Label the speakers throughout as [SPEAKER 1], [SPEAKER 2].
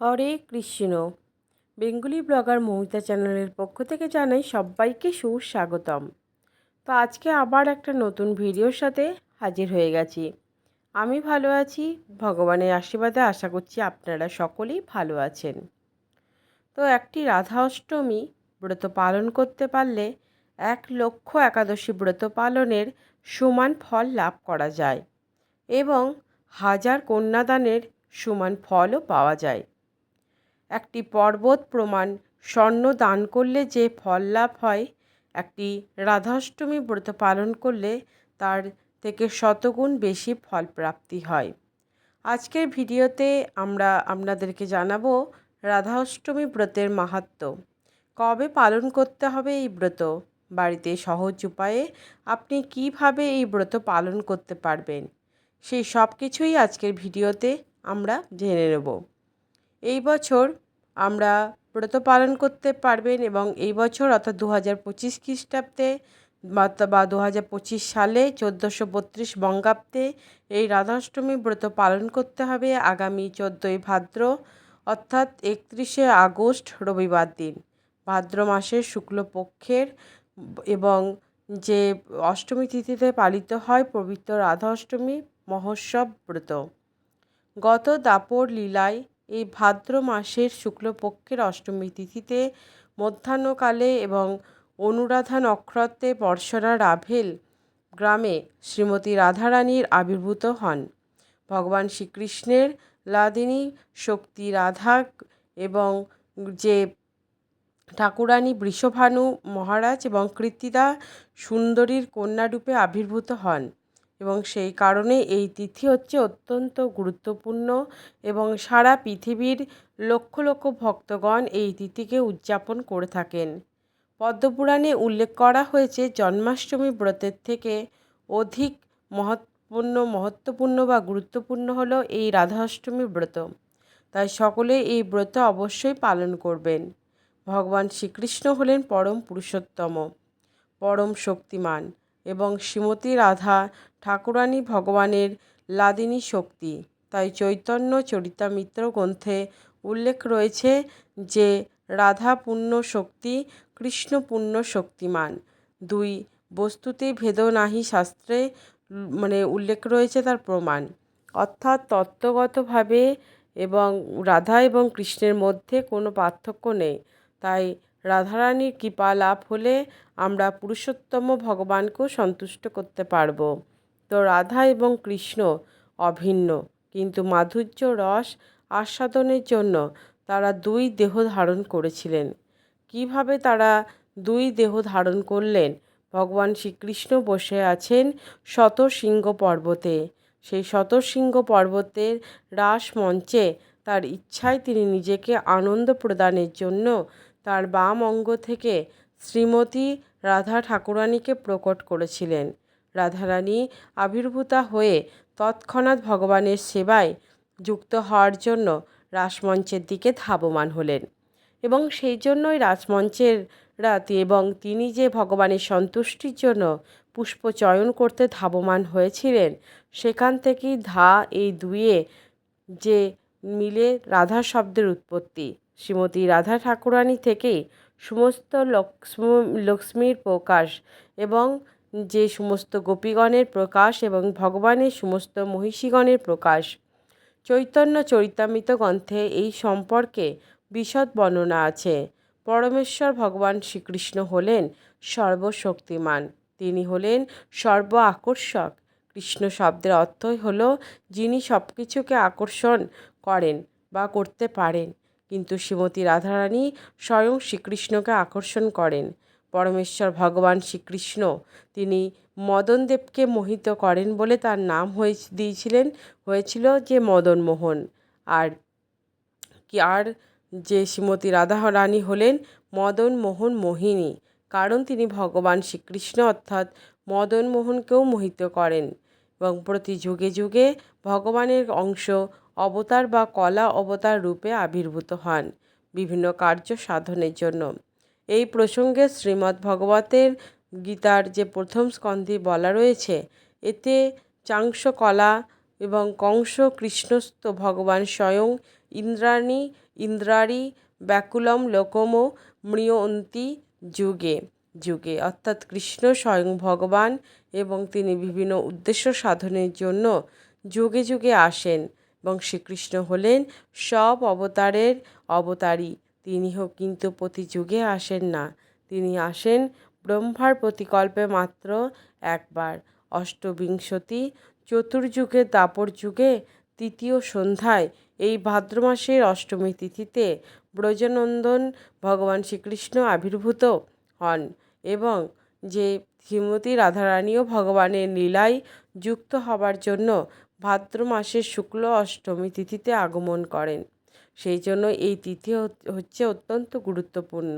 [SPEAKER 1] হরে Krishna. Bengali blogger Moumita চ্যানেলের পক্ষ থেকে জানাই সবাইকে সুস্বাগতম। তো আজকে আবার একটা নতুন ভিডিওর সাথে হাজির হয়ে গেছি। আমি ভালো আছি, ভগবানের আশীর্বাদে আশা করছি আপনারা সকলেই ভালো আছেন। তো একটি রাধা অষ্টমী ব্রত পালন করতে পারলে এক লক্ষ একাদশী ব্রত পালনের সমান ফল লাভ করা যায় এবং হাজার কন্যাদানের সমান ফলও পাওয়া যায়। একটি পর্বত প্রমাণ স্বর্ণ দান করলে যে ফল লাভ হয়, একটি রাধাষ্টমী ব্রত পালন করলে তার থেকে শতগুণ বেশি ফল প্রাপ্তি হয়। আজকের ভিডিওতে আমরা আপনাদেরকে জানাব রাধা অষ্টমী ব্রতের মাহাত্ম। কবে পালন করতে হবে এই ব্রত? বাড়িতে সহজ উপায়ে আপনি কীভাবে এই ব্রত পালন করতে পারবেন? সেই সব কিছুই আজকের ভিডিওতে আমরা জেনে নেব। এই বছর আমরা ব্রত পালন করতে পারবেন এবং এই বছর অর্থাৎ দু হাজার পঁচিশ খ্রিস্টাব্দে বা দু হাজার পঁচিশ সালে চোদ্দোশো বত্রিশ বঙ্গাব্দে এই রাধাষ্টমী ব্রত পালন করতে হবে। আগামী চোদ্দোই ভাদ্র অর্থাৎ একত্রিশে আগস্ট রবিবার দিন। ভাদ্র মাসের শুক্লপক্ষের এবং যে অষ্টমী তিথিতে পালিত হয় পবিত্র রাধা অষ্টমী মহোৎসব ব্রত। গত দাপর লীলায় এই ভাদ্র মাসের শুক্লপক্ষের অষ্টমী তিথিতে মধ্যাহ্নকালে এবং অনুরাধা নক্ষত্রে পর্ষরা রাভেল গ্রামে শ্রীমতী রাধারানীর আবির্ভূত হন। ভগবান শ্রীকৃষ্ণের লাদিনী, শক্তি রাধা এবং যে ঠাকুরানী বৃষভানু মহারাজ এবং কৃত্তিদা সুন্দরীর কন্যারূপে আবির্ভূত হন। এবং সেই কারণে এই তিথি হচ্ছে অত্যন্ত গুরুত্বপূর্ণ এবং সারা পৃথিবীর লক্ষ লক্ষ ভক্তগণ এই তিথিকে উদযাপন করে থাকেন। পদ্মপুরাণে উল্লেখ করা হয়েছে, জন্মাষ্টমী ব্রতের থেকে অধিক মহৎপূর্ণ, মহত্বপূর্ণ বা গুরুত্বপূর্ণ হলো এই রাধাষ্টমী ব্রত। তাই সকলে এই ব্রত অবশ্যই পালন করবেন। ভগবান শ্রীকৃষ্ণ হলেন পরম পুরুষোত্তম, পরম শক্তিমান। এবং শ্রীমতী রাধা ঠাকুরানী ভগবানের লাদিনী শক্তি। তাই চৈতন্য চরিতামিত্র গ্রন্থে উল্লেখ রয়েছে যে, রাধা পূর্ণ শক্তি, কৃষ্ণ পূর্ণ শক্তিমান। দুই, বস্তুতে ভেদ নাহি শাস্ত্রে মানে উল্লেখ রয়েছে তার প্রমাণ। অর্থাৎ তত্ত্বগতভাবে এবং রাধা এবং কৃষ্ণের মধ্যে কোনো পার্থক্য নেই। তাই রাধারানীর কৃপা লাভ হলে আমরা পুরুষোত্তম ভগবানকেও সন্তুষ্ট করতে পারব। তো রাধা এবং কৃষ্ণ অভিন্ন, কিন্তু মাধুর্য, রস, আস্বাদনের জন্য তারা দুই দেহ ধারণ করেছিলেন। কীভাবে তারা দুই দেহ ধারণ করলেন? ভগবান শ্রীকৃষ্ণ বসে আছেন শতশৃঙ্গ পর্বতে। সেই শতশৃঙ্গ পর্বতের রাস মঞ্চে তার ইচ্ছায় তিনি নিজেকে আনন্দ প্রদানের জন্য তার বাম অঙ্গ থেকে শ্রীমতী রাধা ঠাকুরানীকে প্রকট করেছিলেন। রাধারানী আবির্ভূতা হয়ে তৎক্ষণাৎ ভগবানের সেবায় যুক্ত হওয়ার জন্য রাসমঞ্চের দিকে ধাবমান হলেন এবং সেই জন্যই রাজমঞ্চের রাত এবং তিনি যে ভগবানের সন্তুষ্টির জন্য পুষ্প চয়ন করতে ধাবমান হয়েছিলেন, সেখান থেকেই ধা এই দুয়ে যে মিলে রাধা শব্দের উৎপত্তি। শ্রীমতী রাধা ঠাকুরানী থেকেই সমস্ত লক্ষ্মীর প্রকাশ এবং যে সমস্ত গোপীগণের প্রকাশ এবং ভগবানের সমস্ত মহিষীগণের প্রকাশ। চৈতন্য চরিতামৃত গ্রন্থে এই সম্পর্কে বিশদ বর্ণনা আছে। পরমেশ্বর ভগবান শ্রীকৃষ্ণ হলেন সর্বশক্তিমান। তিনি হলেন সর্ব আকর্ষক। কৃষ্ণ শব্দের অর্থই হল যিনি সব কিছুকে আকর্ষণ করেন বা করতে পারেন। কিন্তু শ্রীমতী রাধারানী স্বয়ং শ্রীকৃষ্ণকে আকর্ষণ করেন। পরমেশ্বর ভগবান শ্রীকৃষ্ণ, তিনি মদনদেবকে মোহিত করেন বলে তার নাম হয়ে দিয়েছিলেন, হয়েছিল যে মদন মোহন আর কি, আর যে শ্রীমতী রাধা রানী হলেন মদন মোহন মোহিনী কারণ তিনি ভগবান শ্রীকৃষ্ণ অর্থাৎ মদন মোহনকেও মোহিত করেন। এবং প্রতি যুগে যুগে ভগবানের অংশ অবতার বা কলা অবতার রূপে আবির্ভূত হন বিভিন্ন কার্য সাধনের জন্য। এই প্রসঙ্গে শ্রীমদ্ ভগবতের গীতার যে প্রথম স্কন্ধে বলা রয়েছে, এতে চাংশ কলা এবং কংস কৃষ্ণস্থ ভগবান স্বয়ং ইন্দ্রাণী, ইন্দ্রারী, ব্যাকুলম, লোকমো, মৃয়ন্তী যুগে যুগে। অর্থাৎ কৃষ্ণ স্বয়ং ভগবান এবং তিনি বিভিন্ন উদ্দেশ্য সাধনের জন্য যুগে যুগে আসেন। এবং শ্রীকৃষ্ণ হলেন সব অবতারের অবতারী। তিনি হোক কিন্তু প্রতি যুগে আসেন না। তিনি আসেন ব্রহ্মার প্রতিকল্পে মাত্র একবার। অষ্টবিংশতি চতুর্যুগের দাপর যুগে তৃতীয় সন্ধ্যায় এই ভাদ্র মাসের অষ্টমী তিথিতে ব্রজনন্দন ভগবান শ্রীকৃষ্ণ আবির্ভূত হন এবং যে শ্রীমতী রাধারানীও ভগবানের লীলায় যুক্ত হবার জন্য ভাদ্র মাসের শুক্ল অষ্টমী তিথিতে আগমন করেন। সেই জন্য এই তিথি হচ্ছে অত্যন্ত গুরুত্বপূর্ণ।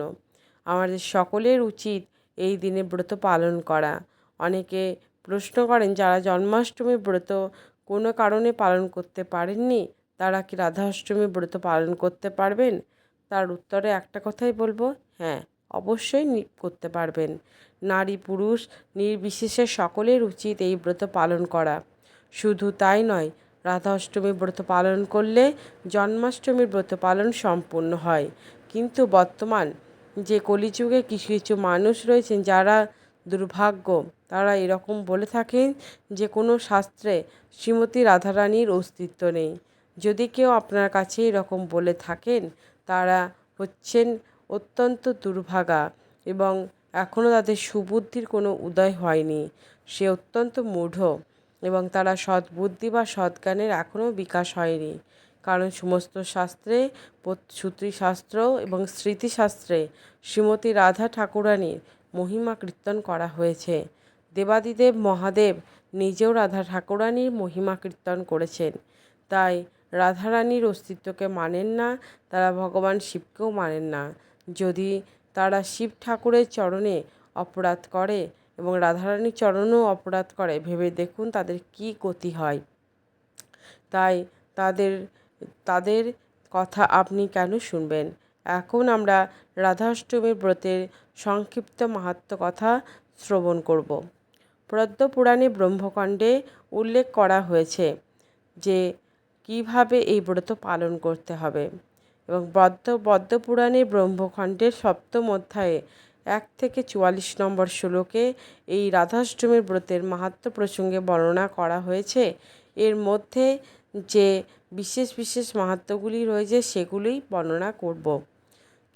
[SPEAKER 1] আমাদের সকলের উচিত এই দিনে ব্রত পালন করা। অনেকে প্রশ্ন করেন, যারা জন্মাষ্টমী ব্রত কোনো কারণে পালন করতে পারেননি, তারা কি রাধা অষ্টমী ব্রত পালন করতে পারবেন? তার উত্তরে একটা কথাই বলব হ্যাঁ অবশ্যই করতে পারবেন। নারী পুরুষ নির্বিশেষে সকলের উচিত এই ব্রত পালন করা। শুধু তাই নয় রাধা অষ্টমী ব্রত পালন করলে জন্মাষ্টমীর ব্রত পালন সম্পূর্ণ হয়। কিন্তু বর্তমান যে কলিযুগে কিছু কিছু মানুষ রয়েছেন যারা দুর্ভাগ্য, তারা এরকম বলে থাকেন যে কোনো শাস্ত্রে শ্রীমতী রাধারানীর অস্তিত্ব নেই। যদি কেউ আপনার কাছে এরকম বলে থাকেন, তারা হচ্ছেন অত্যন্ত দুর্ভাগা এবং এখনও তাদের সুবুদ্ধির কোনো উদয় হয়নি। সে অত্যন্ত মূঢ় এবং তারা সৎবুদ্ধি বা সৎজ্ঞানের এখনও বিকাশ হয়নি। কারণ সমস্ত শাস্ত্রে শাস্ত্র এবং স্মৃতিশাস্ত্রে শ্রীমতী রাধা ঠাকুরানীর মহিমা কীর্তন করা হয়েছে। দেবাদিদেব মহাদেব নিজেও রাধা ঠাকুরানীর মহিমা কীর্তন করেছেন। তাই রাধারানীর অস্তিত্বকে মানেন না, তারা ভগবান শিবকেও মানেন না। যদি তারা শিব ঠাকুরের চরণে অপরাধ করে এবং রাধারানীর চরণেও অপরাধ করে, ভেবে দেখুন তাদের কি গতি হয়। তাই তাদের তাদের কথা আপনি কেন শুনবেন? এখন আমরা রাধাষ্টমীর ব্রতের সংক্ষিপ্ত মাহাত্ম কথা শ্রবণ করব। পুরাণে ব্রহ্মকাণ্ডে উল্লেখ করা হয়েছে যে কীভাবে এই ব্রত পালন করতে হবে। এবং বদ্ধ পদ্মপুরাণে ব্রহ্মখণ্ডের সপ্তম অধ্যায়ে এক থেকে চুয়াল্লিশ নম্বর শ্লোকে এই রাধাষ্টমীর ব্রতের মাহাত্ম প্রসঙ্গে বর্ণনা করা হয়েছে। এর মধ্যে যে বিশেষ বিশেষ মাহাত্মগুলি রয়েছে সেগুলিই বর্ণনা করব।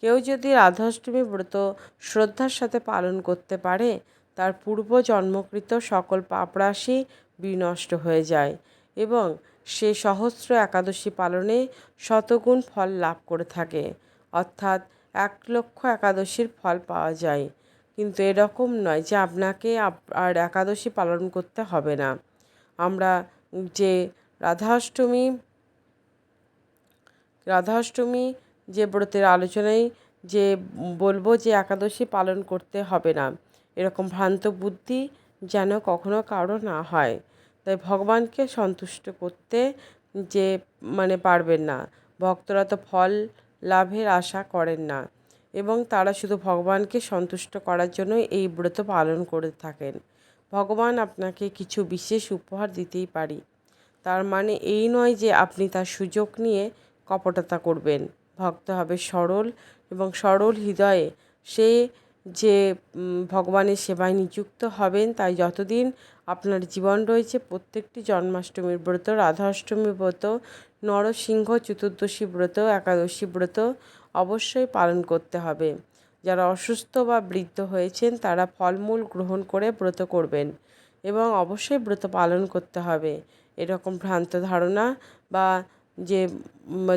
[SPEAKER 1] কেউ যদি রাধাষ্টমী ব্রত শ্রদ্ধার সাথে পালন করতে পারে, তার পূর্ব জন্মকৃত সকল পাপরাশি বিনষ্ট হয়ে যায় এবং সে সহস্র একাদশী পালনে শতগুণ ফল লাভ করে থাকে। অর্থাৎ এক লক্ষ একাদশীর ফল পাওয়া যায়। কিন্তু এরকম নয় যে আপনাকে আর একাদশী পালন করতে হবে না। আমরা যে রাধাষ্টমী রাধাষ্টমী যে ব্রতের আলোচনায় যে বলব যে একাদশী পালন করতে হবে না, এরকম ভ্রান্ত বুদ্ধি যেন কখনো কারও না হয়। ভগবানকে সন্তুষ্ট করতে যে মানে পারবেন না। ভক্তরা তো ফল লাভের আশা করেন না। এবং তারা শুধু ভগবানকে সন্তুষ্ট করার জন্য এই ব্রত পালন করে থাকেন। ভগবান আপনাকে কিছু বিশেষ উপহার দিতেই পারি। তার মানে এই নয় যে, আপনি তার সুযোগ নিয়ে কপটতা করবেন। ভক্ত হবে সরল এবং সরল হৃদয়ে সে যে ভগবানের সেবায় নিযুক্ত হবেন, তাই যতদিন আপনার জীবন রয়েছে। প্রত্যেকটি জন্মাষ্টমীর ব্রত রাধা অষ্টমী ব্রত, নরসিংহ চতুর্দশী ব্রত, একাদশী ব্রত অবশ্যই পালন করতে হবে। যারা অসুস্থ বা বৃদ্ধ হয়েছেন, তারা ফলমূল গ্রহণ করে ব্রত করবেন এবং অবশ্যই ব্রত পালন করতে হবে। এরকম ভ্রান্ত ধারণা বা যে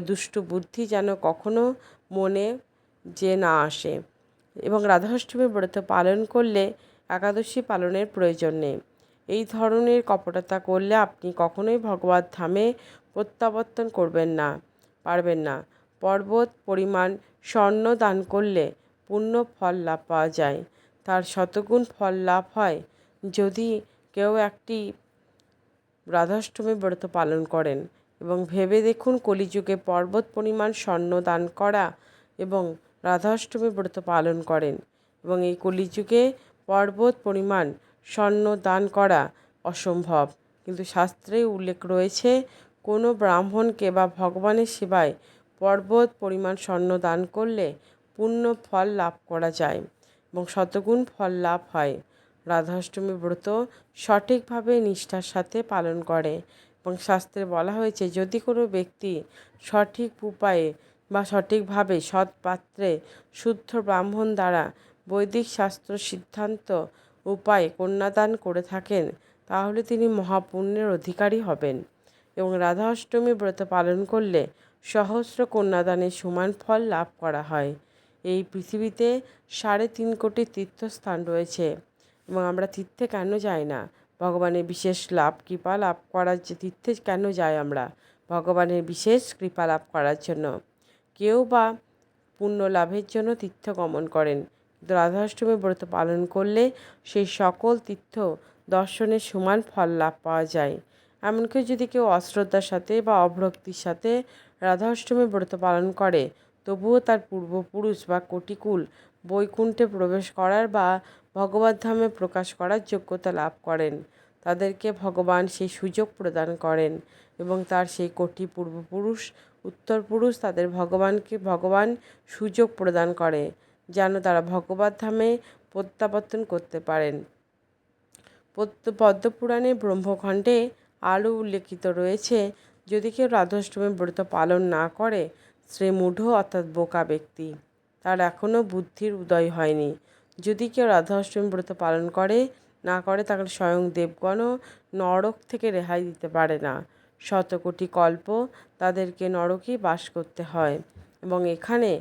[SPEAKER 1] দুষ্টু বুদ্ধি যেন কখনো মনে যে না আসে। এবং রাধাষ্টমী ব্রত পালন করলে একাদশী পালনের প্রয়োজন নেই। এই ধরনের কপটতা করলে আপনি কখনোই ভগবত ধামে প্রত্যাবর্তন করবেন না, পারবেন না। পর্বত পরিমাণ স্বর্ণ দান করলে পূর্ণ ফল লাভ পাওয়া যায়। তার শতগুণ ফল লাভ হয় যদি কেউ একটি রাধাষ্টমী ব্রত পালন করেন এবং ভেবে দেখুন কলিযুগে পর্বত পরিমাণ স্বর্ণ দান করা এবং রাধাষ্টমী ব্রত পালন করেন এবং এই কলিযুগে পর্বত পরিমাণ স্বর্ণ দান করা অসম্ভব। কিন্তু শাস্ত্রে উল্লেখ রয়েছে, কোনো ব্রাহ্মণকে বা ভগবানের সেবায় পর্বত পরিমাণ স্বর্ণ দান করলে পূর্ণ ফল লাভ করা যায় এবং শতগুণ ফল লাভ হয়। রাধাষ্টমী ব্রত সঠিকভাবে নিষ্ঠার সাথে পালন করে এবং শাস্ত্রে বলা হয়েছে, যদি কোনো ব্যক্তি সঠিক উপায়ে বা সঠিকভাবে সৎ পাত্রে শুদ্ধ ব্রাহ্মণ দ্বারা বৈদিক শাস্ত্র সিদ্ধান্ত উপায়ে কন্যাদান করে থাকেন, তাহলে তিনি মহাপুণ্যের অধিকারী হবেন। এবং রাধা অষ্টমী ব্রত পালন করলে সহস্র কন্যাদানের সমান ফল লাভ করা হয়। এই পৃথিবীতে সাড়ে তিন কোটি তীর্থস্থান রয়েছে। এবং আমরা তীর্থে কেন যাই না? ভগবানের বিশেষ লাভ, কৃপা লাভ করার যে তীর্থে কেন যাই আমরা? ভগবানের বিশেষ কৃপা লাভ করার জন্য। কেউ বা পুণ্য লাভের জন্য তীর্থ গমন করেন। রাধাষ্টমী ব্রত পালন করলে সেই সকল তীর্থ দর্শনের সমান ফল লাভ পাওয়া যায়। এমনকি যদি কেউ অশ্রদ্ধার সাথে বা অভক্তির সাথে রাধা অষ্টমী ব্রত পালন করে, তবুও তার পূর্বপুরুষ বা কটিকুল বৈকুণ্ঠে প্রবেশ করার বা ভগবত ধামে প্রকাশ করার যোগ্যতা লাভ করেন। তাদেরকে ভগবান সেই সুযোগ প্রদান করেন এবং তার সেই কোটি পূর্বপুরুষ উত্তর পুরুষ তাদের ভগবানকে ভগবান সুযোগ প্রদান করে। যেন তারা ভগবত ধামে প্রত্যাবর্তন করতে পারেন। পদ্মপুরাণে ব্রহ্মখণ্ডে আরও উল্লেখিত রয়েছে, যদি কেউ রাধাষ্টমী ব্রত পালন না করে সে মূঢ় অর্থাৎ বোকা ব্যক্তি, তার এখনও বুদ্ধির উদয় হয়নি। যদি কেউ রাধাষ্টমী ব্রত পালন করে, না করে, তাহলে স্বয়ং দেবগণও নরক থেকে রেহাই দিতে পারে না। শত কোটি কল্প তাদেরকে নরকেই বাস করতে হয় এবং এখানে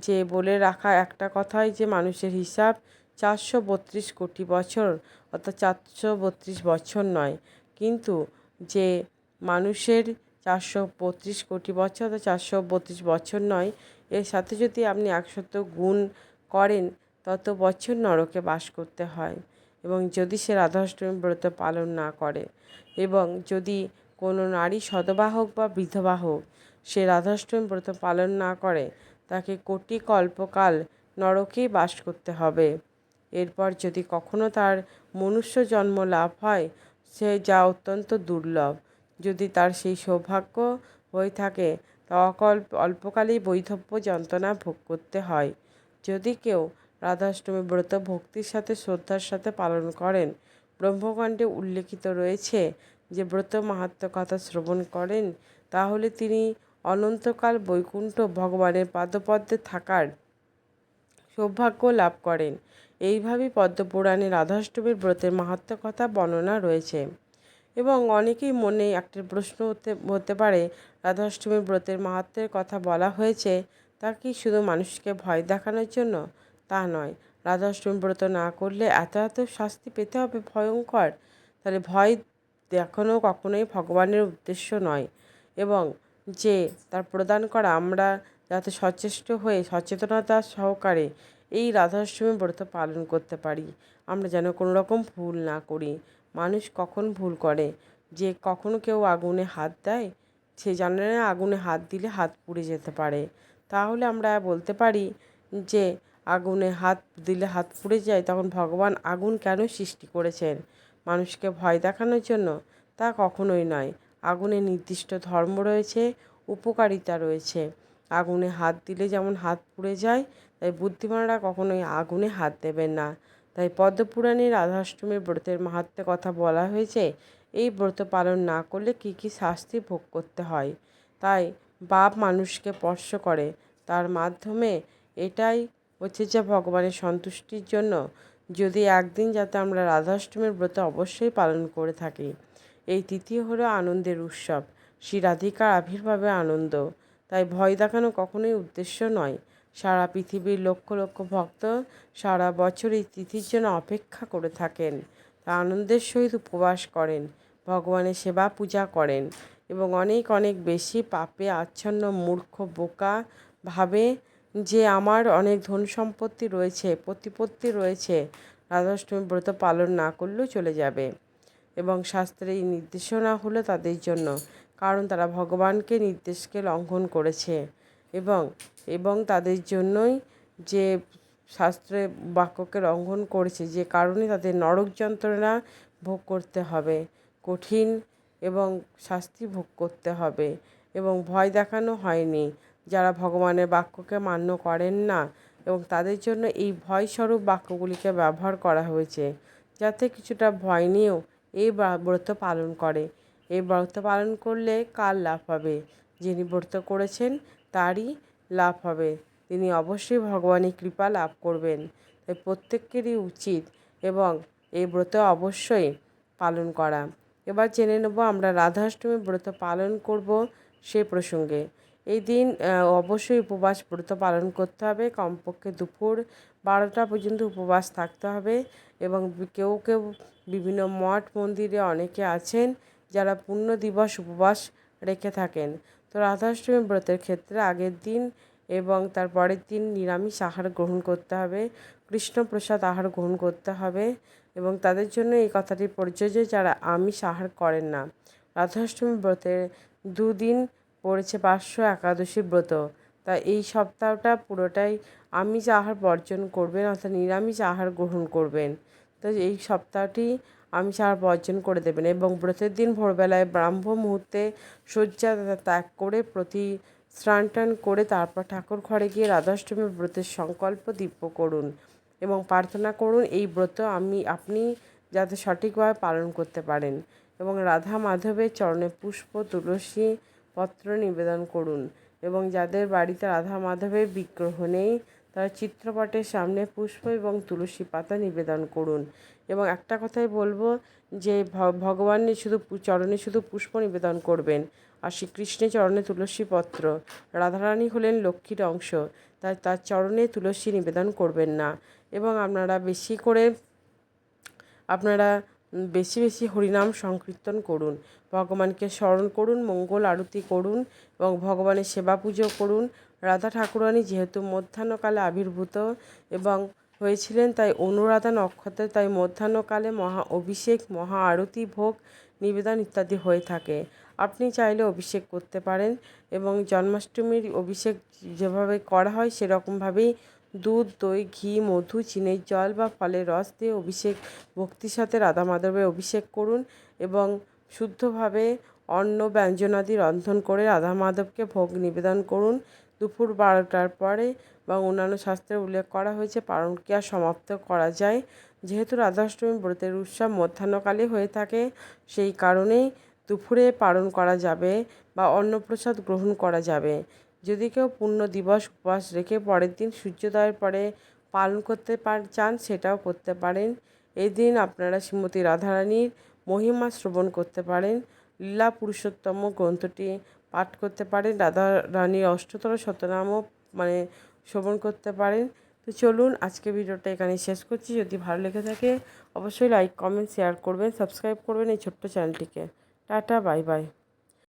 [SPEAKER 1] যে বলে রাখা একটা কথাই যে মানুষের হিসাব চারশো বত্রিশ কোটি বছর, অর্থাৎ চারশো বত্রিশ বছর নয়। কিন্তু যে মানুষের চারশো বত্রিশ কোটি বছর, অর্থাৎ চারশো বত্রিশ বছর নয়, এর সাথে যদি আপনি একশত গুণ করেন, তত বছর নরকে বাস করতে হয় এবং যদি সে রাধাষ্টমী ব্রত পালন না করে এবং যদি কোনো নারী সদবা হোক বা বিধবা হোক, সে রাধাষ্টমী ব্রত পালন না করে তাকে কোটি কল্পকাল নরকেই বাস করতে হবে। এরপর যদি কখনো তার মনুষ্য জন্ম লাভ হয়, সে যা অত্যন্ত দুর্লভ। যদি তার সেই সৌভাগ্য হয়ে থাকে, তা অকল্প অল্পকালেই বৈধব্য যন্ত্রণা ভোগ করতে হয়। যদি কেউ রাধাষ্টমী ব্রত ভক্তির সাথে শ্রদ্ধার সাথে পালন করেন, ব্রহ্মকাণ্ডে উল্লেখিত রয়েছে যে ব্রত মাহাত্ম কথা শ্রবণ করেন, তাহলে তিনি অনন্তকাল বৈকুণ্ঠ ভগবানের পাদপদ্মে থাকার সৌভাগ্য লাভ করেন। এইভাবেই পদ্মপুরাণে রাধাষ্টমীর ব্রতের মাহাত্ম কথা বর্ণনা রয়েছে। এবং অনেকেই মনে একটা প্রশ্ন হতে হতে পারে রাধাষ্টমী ব্রতের মাহাত্মের কথা বলা হয়েছে, তা কি শুধু মানুষকে ভয় দেখানোর জন্য? তা নয়। রাধাষ্টমী ব্রত না করলে এত এত শাস্তি পেতে হবে ভয়ঙ্কর। তাহলে ভয় দেখানো কখনোই ভগবানের উদ্দেশ্য নয়। এবং যে তার প্রদান করা আমরা যাতে সচেষ্ট হয়ে সচেতনতা সহকারে এই রাধাষ্টমী ব্রত পালন করতে পারি। আমরা যেন কোনো রকম ভুল না করি। মানুষ কখন ভুল করে? যে কখনো কেউ আগুনে হাত দেয়, সে জানে না আগুনে হাত দিলে হাত পুড়ে যেতে পারে। তাহলে আমরা বলতে পারি যে আগুনে হাত দিলে হাত পুড়ে যায়, তখন ভগবান আগুন কেন সৃষ্টি করেছেন? মানুষকে ভয় দেখানোর জন্য তা কখনোই নয়। আগুনে নির্দিষ্ট ধর্ম রয়েছে, উপকারিতা রয়েছে। আগুনে হাত দিলে যেমন হাত পুড়ে যায়, তাই বুদ্ধিমানরা কখনোই আগুনে হাত দেবেন না। তাই পদ্মপুরাণে রাধাষ্টমীর ব্রতের মাহাত্ম্যে কথা বলা হয়েছে, এই ব্রত পালন না করলে কী কী শাস্তি ভোগ করতে হয়? তাই বাপ মানুষকে স্পর্শ করে, তার মাধ্যমে এটাই হচ্ছে যে ভগবানের সন্তুষ্টির জন্য। যদি একদিন যাতে আমরা রাধাষ্টমীর ব্রত অবশ্যই পালন করে থাকি এই তিথি হলো আনন্দের উৎসব। শ্রী রাধিকার আবির্ভাবে আনন্দ। তাই ভয় দেখানো কখনোই উদ্দেশ্য নয়। সারা পৃথিবীর লক্ষ লক্ষ ভক্ত সারা বছর এই তিথির জন্য অপেক্ষা করে থাকেন। তা আনন্দের সহিত উপবাস করেন, ভগবানের সেবা পূজা করেন এবং অনেক অনেক বেশি পাপে আচ্ছন্ন, মূর্খ, বোকা ভাবে যে আমার অনেক ধন সম্পত্তি রয়েছে, প্রতিপত্তি রয়েছে, রাধাষ্টমী ব্রত পালন না করলেও চলে যাবে। এবং শাস্ত্রে এই নির্দেশনা হলো তাদের জন্য, কারণ তারা ভগবানকে নির্দেশকে লঙ্ঘন করেছে। এবং এবং তাদের জন্যই যে শাস্ত্রে বাক্যকে লঙ্ঘন করেছে, যে কারণে তাদের নরক যন্ত্রণা ভোগ করতে হবে, কঠিন এবং শাস্তি ভোগ করতে হবে। এবং ভয় দেখানো হয়নি যারা ভগবানের বাক্যকে মান্য করেন না। এবং তাদের জন্য এই ভয়স্বরূপ বাক্যগুলিকে ব্যবহার করা হয়েছে, যাতে কিছুটা ভয় নিয়েও এই ব্রত পালন করে। এই ব্রত পালন করলে কার লাভ হবে? যিনি ব্রত করেছেন, তারই লাভ হবে। তিনি অবশ্যই ভগবানের কৃপা লাভ করবেন। তাই প্রত্যেকেরই উচিত এবং এই ব্রত অবশ্যই পালন করা। এবার জেনে নেব আমরা রাধাষ্টমী ব্রত পালন করব সে প্রসঙ্গে। এই দিন অবশ্যই উপবাস ব্রত পালন করতে হবে। কমপক্ষে দুপুর বারোটা পর্যন্ত উপবাস থাকতে হবে এবং কেউ কেউ বিভিন্ন মঠ মন্দিরে অনেকে আছেন যারা পূর্ণ দিবস উপবাস রেখে থাকেন। তো রাধাষ্টমী ব্রতের ক্ষেত্রে আগের দিন এবং তার পরের দিন নিরামিষ আহার গ্রহণ করতে হবে, কৃষ্ণপ্রসাদ আহার গ্রহণ করতে হবে এবং তাদের জন্য এই কথাটি প্রযোজ্য যারা আমিষ আহার করেন না। রাধাষ্টমী ব্রতের দুদিন পড়েছে পাঁচশো একাদশী ব্রত। তা এই সপ্তাহটা পুরোটাই আমিষ আহার বর্জন করবেন অর্থাৎ নিরামিষ আহার গ্রহণ করবেন, তো এই সপ্তাহটি আমিষ আহার বর্জন করে দেবেন এবং ব্রতের দিন ভোরবেলায় ব্রাহ্ম মুহূর্তে শয্যা ত্যাগ করে প্রতি স্নান টান করে তারপর ঠাকুর ঘরে গিয়ে রাধাষ্টমী ব্রতের সংকল্প দিব্য করুন এবং প্রার্থনা করুন এই ব্রত আমি, আপনি যাতে সঠিকভাবে পালন করতে পারেন এবং রাধা মাধবের চরণে পুষ্প, তুলসী পত্র নিবেদন করুন। এবং যাদের বাড়িতে রাধা মাধবের বিগ্রহ নেই, তারা চিত্রপটের সামনে পুষ্প এবং তুলসী পাতা নিবেদন করুন। এবং একটা কথাই বলব যে ভগবানের শুধু চরণে শুধু পুষ্প নিবেদন করবেন, আর শ্রীকৃষ্ণের চরণে তুলসী পত্র। রাধারানী হলেন লক্ষ্মীর অংশ, তাই তার চরণে তুলসী নিবেদন করবেন না। এবং আপনারা বেশি করে, আপনারা বেশি বেশি হরিনাম সংকীর্তন করুন। ভগবানকে স্মরণ করুন, মঙ্গল আরতি করুন এবং ভগবানের সেবা পুজো করুন। রাধা ঠাকুরানী যেহেতু মধ্যাহ্নকালে আবির্ভূত এবং হয়েছিলেন, তাই অনুরাধা নক্ষত্রে তাই মধ্যাহ্নকালে মহা অভিষেক, মহা আরতি, ভোগ, নিবেদন ইত্যাদি হয়ে থাকে। আপনি চাইলে অভিষেক করতে পারেন এবং জন্মাষ্টমীর অভিষেক যেভাবে করা হয় সেরকমভাবেই দুধ, দই, ঘি, মধু, চিনির জল বা ফলের রস দিয়ে অভিষেক, ভক্তির সাথে রাধা মাধবের অভিষেক করুন এবং শুদ্ধভাবে অন্ন ব্যঞ্জনাদি রন্ধন করে রাধা মাধবকে ভোগ নিবেদন করুন। দুপুর বারোটার পরে বা অন্যান্য শাস্ত্রে উল্লেখ করা হয়েছে পালন ক্রিয়া সমাপ্ত করা যায়। যেহেতু রাধাষ্টমী ব্রতের উৎসব মধ্যাহ্নকালে হয়ে থাকে, সেই কারণেই দুপুরে পালন করা যাবে বা অন্নপ্রসাদ গ্রহণ করা যাবে। যদি কেউ পূর্ণ দিবস উপবাস রেখে পরের দিন সূর্যোদয়ের পরে পালন করতে পার, চান, সেটাও করতে পারেন। এই দিন আপনারা শ্রীমতী রাধারানীর মহিমা শ্রবণ করতে পারেন। লীলা পুরুষোত্তম গ্রন্থটি পাঠ করতে পারেন। রাধা রানীর অষ্টতর শতনামও মানে শ্রবণ করতে পারেন। তো চলুন আজকে ভিডিওটা এখানে শেষ করছি। যদি ভালো লেগে থাকে অবশ্যই লাইক, কমেন্ট, শেয়ার করবেন, সাবস্ক্রাইব করবেন এই ছোট্ট চ্যানেলটিকে। Tata, bye bye.